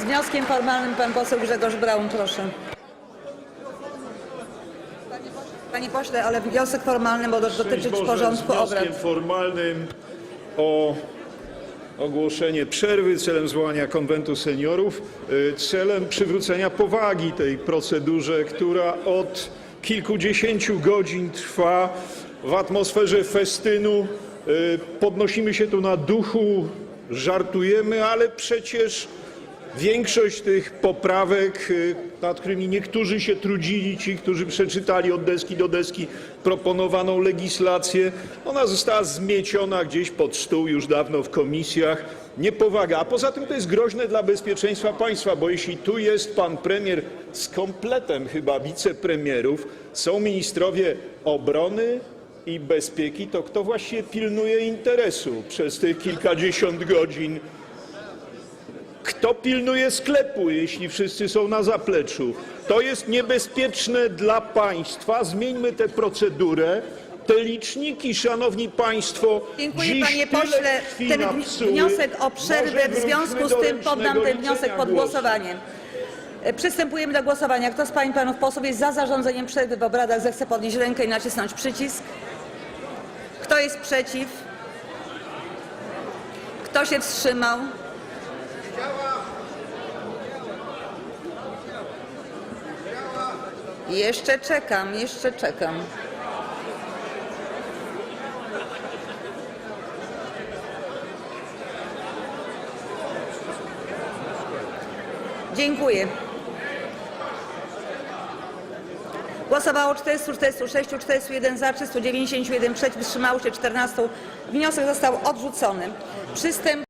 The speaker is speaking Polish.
Z wnioskiem formalnym pan poseł Grzegorz Braun, proszę. Panie pośle, ale wniosek formalny, bo do- dotyczyć Boże, porządku z wnioskiem obrad. formalnym o ogłoszenie przerwy celem zwołania konwentu seniorów, y, celem przywrócenia powagi tej procedurze, która od kilkudziesięciu godzin trwa w atmosferze festynu. Y, Podnosimy się tu na duchu, żartujemy, ale przecież Większość tych poprawek, y, nad którymi niektórzy się trudzili, ci, którzy przeczytali od deski do deski proponowaną legislację, ona została zmieciona gdzieś pod stół już dawno w komisjach. Niepowaga. A poza tym to jest groźne dla bezpieczeństwa państwa, bo jeśli tu jest pan premier z kompletem chyba wicepremierów, są ministrowie obrony i bezpieki, to kto właściwie pilnuje interesu przez tych kilkadziesiąt godzin? Kto pilnuje sklepu, jeśli wszyscy są na zapleczu? To jest niebezpieczne dla państwa. Zmieńmy tę procedurę. Te liczniki, szanowni państwo, Dziękuję dziś panie tyle pośle. krwi Ten napsuły. wniosek o przerwę Może w związku wróćmy z do tym poddam ręcznego ten wniosek liczenia pod głosów. głosowanie. E, Przystępujemy do głosowania. Kto z pań i panów posłów jest za zarządzeniem przerwy w obradach, zechce podnieść rękę i nacisnąć przycisk. Kto jest przeciw? Kto się wstrzymał? Jeszcze czekam, jeszcze czekam. Dziękuję. Głosowało 446, 401 za, 391 przeciw, wstrzymało się 14. Wniosek został odrzucony. Przystęp